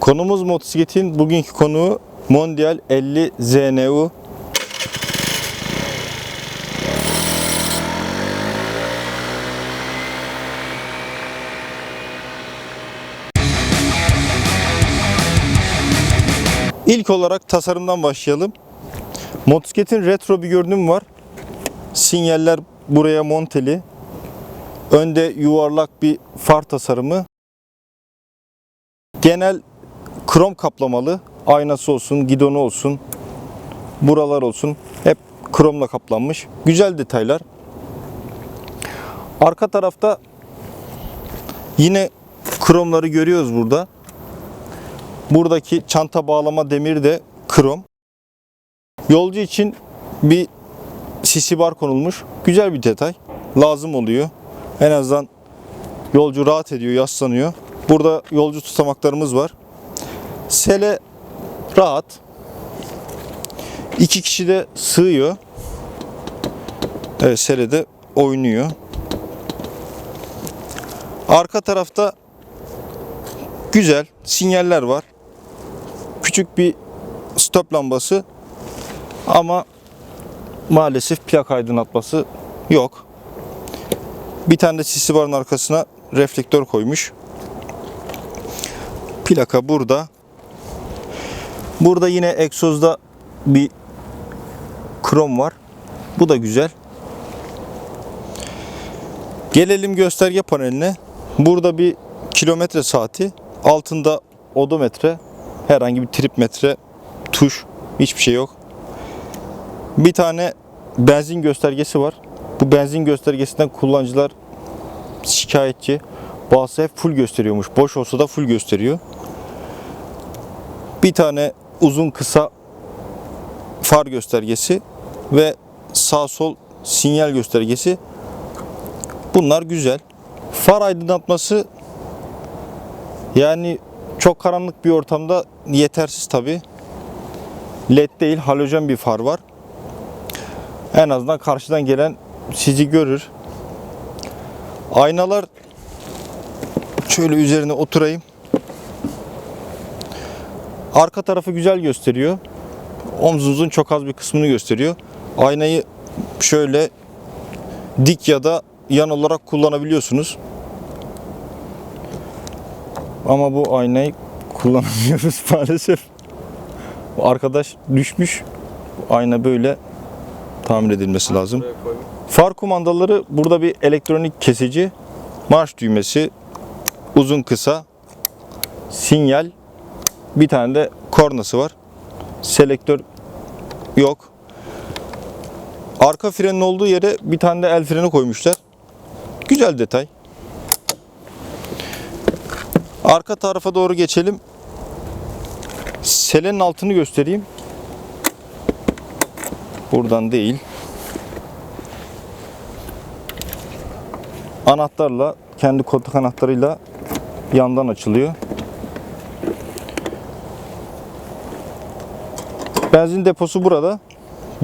Konumuz motosikletin bugünkü konuğu Mondial 50 ZNU. İlk olarak tasarımdan başlayalım. Motosikletin retro bir görünüm var. Sinyaller buraya monteli. Önde yuvarlak bir far tasarımı. Genel krom kaplamalı. Aynası olsun, gidonu olsun, buralar olsun. Hep kromla kaplanmış. Güzel detaylar. Arka tarafta yine kromları görüyoruz burada. Buradaki çanta bağlama demiri de krom. Yolcu için bir sisi bar konulmuş. Güzel bir detay. Lazım oluyor. En azından yolcu rahat ediyor, yaslanıyor. Burada yolcu tutamaklarımız var. Sele rahat. İki kişi de sığıyor. Evet sele de oynuyor. Arka tarafta güzel sinyaller var. Küçük bir stop lambası ama maalesef plak aydınlatması yok. Bir tane de sisi barın arkasına reflektör koymuş. Plaka burada. Burada yine egzozda bir krom var. Bu da güzel. Gelelim gösterge paneline. Burada bir kilometre saati. Altında odometre. Herhangi bir trip metre, tuş, hiçbir şey yok. Bir tane benzin göstergesi var. Bu benzin göstergesinden kullanıcılar şikayetçi. Bazısı hep full gösteriyormuş. Boş olsa da full gösteriyor. Bir tane uzun kısa far göstergesi ve sağ sol sinyal göstergesi. Bunlar güzel. Far aydınlatması yani çok karanlık bir ortamda yetersiz tabi. LED değil halojen bir far var. En azından karşıdan gelen sizi görür. Aynalar şöyle üzerine oturayım. Arka tarafı güzel gösteriyor. Omzunuzun çok az bir kısmını gösteriyor. Aynayı şöyle dik ya da yan olarak kullanabiliyorsunuz. Ama bu aynayı kullanamıyoruz maalesef. Bu arkadaş düşmüş. Bu ayna böyle tamir edilmesi lazım. Far kumandaları burada bir elektronik kesici, marş düğmesi, uzun kısa, sinyal, bir tane de kornası var. Selektör yok. Arka frenin olduğu yere bir tane de el freni koymuşlar. Güzel detay. Arka tarafa doğru geçelim. Selenin altını göstereyim. Buradan değil. Anahtarla, kendi koltuk anahtarıyla yandan açılıyor. Benzin deposu burada.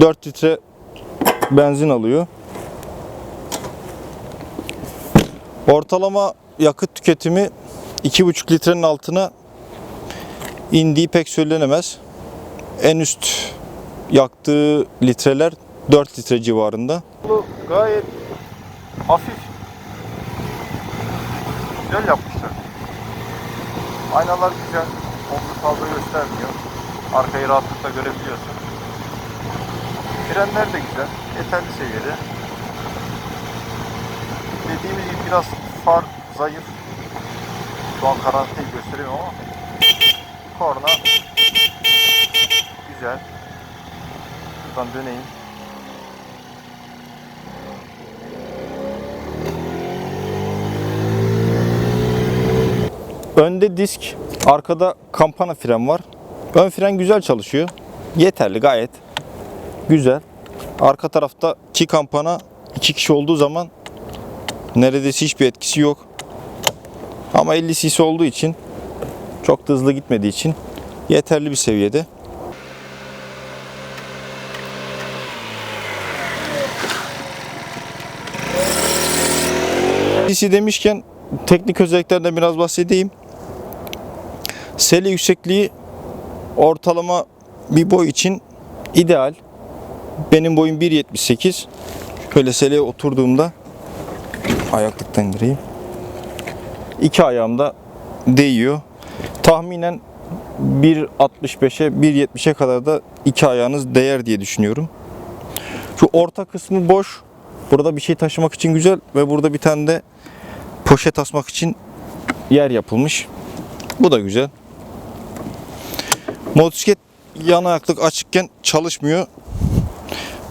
4 litre benzin alıyor. Ortalama yakıt tüketimi 2,5 litrenin altına indiği pek söylenemez. En üst yaktığı litreler 4 litre civarında. Gayet hafif. Güzel yapmışlar. Aynalar güzel. Omzu fazla göstermiyor. Arkayı rahatlıkla görebiliyorsun. Frenler de güzel. Yeterli seviyede. Dediğimiz gibi biraz far zayıf. Şu an karantinayı gösteriyorum ama korna güzel. Şuradan döneyim. Önde disk, arkada kampana fren var. Ön fren güzel çalışıyor. Yeterli gayet. Güzel. Arka tarafta iki kampana iki kişi olduğu zaman neredeyse hiçbir etkisi yok. Ama 50 cc olduğu için çok da hızlı gitmediği için yeterli bir seviyede. cc demişken teknik özelliklerden biraz bahsedeyim. Sele yüksekliği ortalama bir boy için ideal. Benim boyum 1.78. Şöyle seleye oturduğumda ayaklıktan gireyim. İki ayağım da değiyor. Tahminen 1.65'e 1.70'e kadar da iki ayağınız değer diye düşünüyorum. Şu orta kısmı boş. Burada bir şey taşımak için güzel ve burada bir tane de poşet asmak için yer yapılmış. Bu da güzel. Motosiklet yan ayaklık açıkken çalışmıyor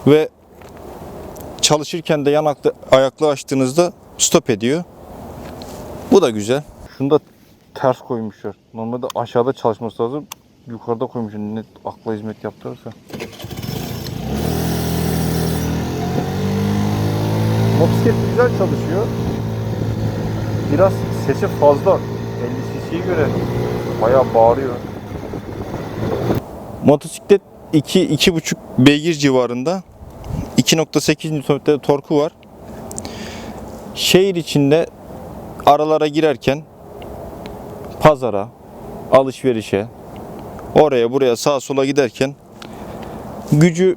ve çalışırken de yan ayaklı- açtığınızda stop ediyor. Bu da güzel. Şunu da ters koymuşlar. Normalde aşağıda çalışması lazım. Yukarıda koymuşlar. Ne akla hizmet yaptırırsa. Motosiklet güzel çalışıyor. Biraz sesi fazla. 50 cc'ye göre bayağı bağırıyor. Motosiklet 2-2,5 beygir civarında. 2.8 Nm torku var. Şehir içinde aralara girerken pazara, alışverişe, oraya buraya sağa sola giderken gücü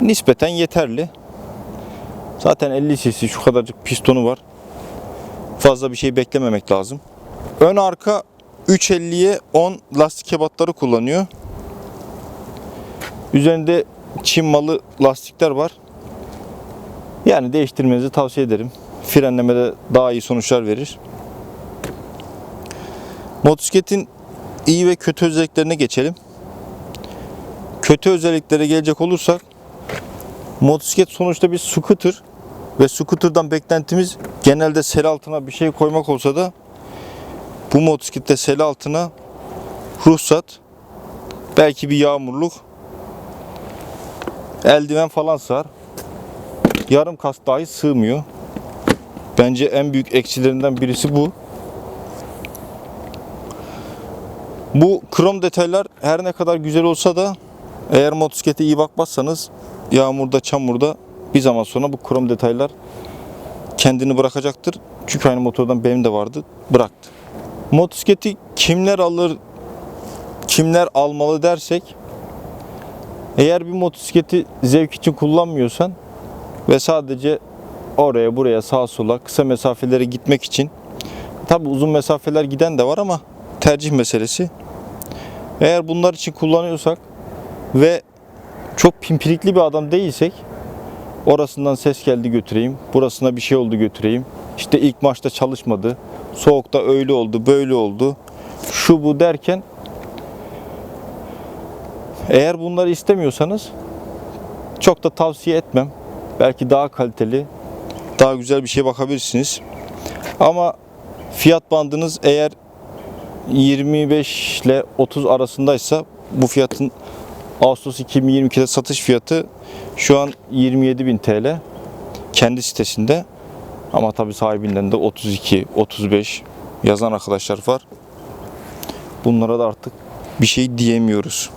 nispeten yeterli. Zaten 50 cc şu kadarcık pistonu var. Fazla bir şey beklememek lazım. Ön arka 350'ye 10 lastik ebatları kullanıyor. Üzerinde Çin malı lastikler var. Yani değiştirmenizi tavsiye ederim. Frenlemede daha iyi sonuçlar verir. Motosikletin iyi ve kötü özelliklerine geçelim. Kötü özelliklere gelecek olursak motosiklet sonuçta bir scooter ve scooter'dan beklentimiz genelde sel altına bir şey koymak olsa da bu motosiklette sel altına ruhsat belki bir yağmurluk eldiven falan sığar. Yarım kas dahi sığmıyor. Bence en büyük eksilerinden birisi bu. Bu krom detaylar her ne kadar güzel olsa da eğer motosiklete iyi bakmazsanız yağmurda, çamurda bir zaman sonra bu krom detaylar kendini bırakacaktır. Çünkü aynı motordan benim de vardı. Bıraktı. Motosikleti kimler alır, kimler almalı dersek eğer bir motosikleti zevk için kullanmıyorsan ve sadece oraya buraya sağa sola kısa mesafelere gitmek için tabi uzun mesafeler giden de var ama tercih meselesi. Eğer bunlar için kullanıyorsak ve çok pimpirikli bir adam değilsek orasından ses geldi götüreyim, burasına bir şey oldu götüreyim. İşte ilk maçta çalışmadı, soğukta öyle oldu, böyle oldu, şu bu derken eğer bunları istemiyorsanız çok da tavsiye etmem. Belki daha kaliteli, daha güzel bir şeye bakabilirsiniz. Ama fiyat bandınız eğer 25 ile 30 arasındaysa bu fiyatın Ağustos 2022'de satış fiyatı şu an 27.000 TL kendi sitesinde. Ama tabi sahibinden de 32, 35 yazan arkadaşlar var. Bunlara da artık bir şey diyemiyoruz.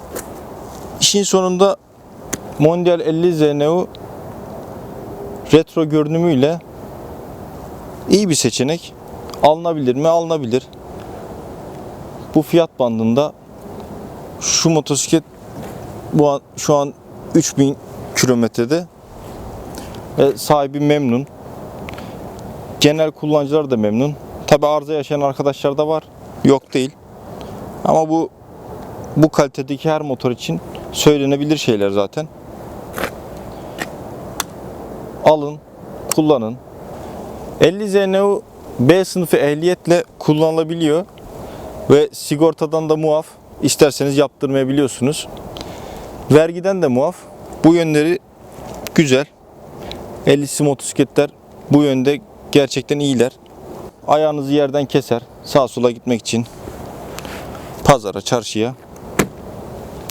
İşin sonunda Mondial 50 ZNU retro görünümüyle iyi bir seçenek. Alınabilir mi? Alınabilir. Bu fiyat bandında şu motosiklet bu an, şu an 3000 kilometrede ve sahibi memnun. Genel kullanıcılar da memnun. Tabi arıza yaşayan arkadaşlar da var. Yok değil. Ama bu bu kalitedeki her motor için söylenebilir şeyler zaten. Alın, kullanın. 50 ZNU B sınıfı ehliyetle kullanılabiliyor ve sigortadan da muaf. İsterseniz yaptırmayabiliyorsunuz. Vergiden de muaf. Bu yönleri güzel. 50'si motosikletler bu yönde gerçekten iyiler. Ayağınızı yerden keser. Sağa sola gitmek için. Pazara, çarşıya.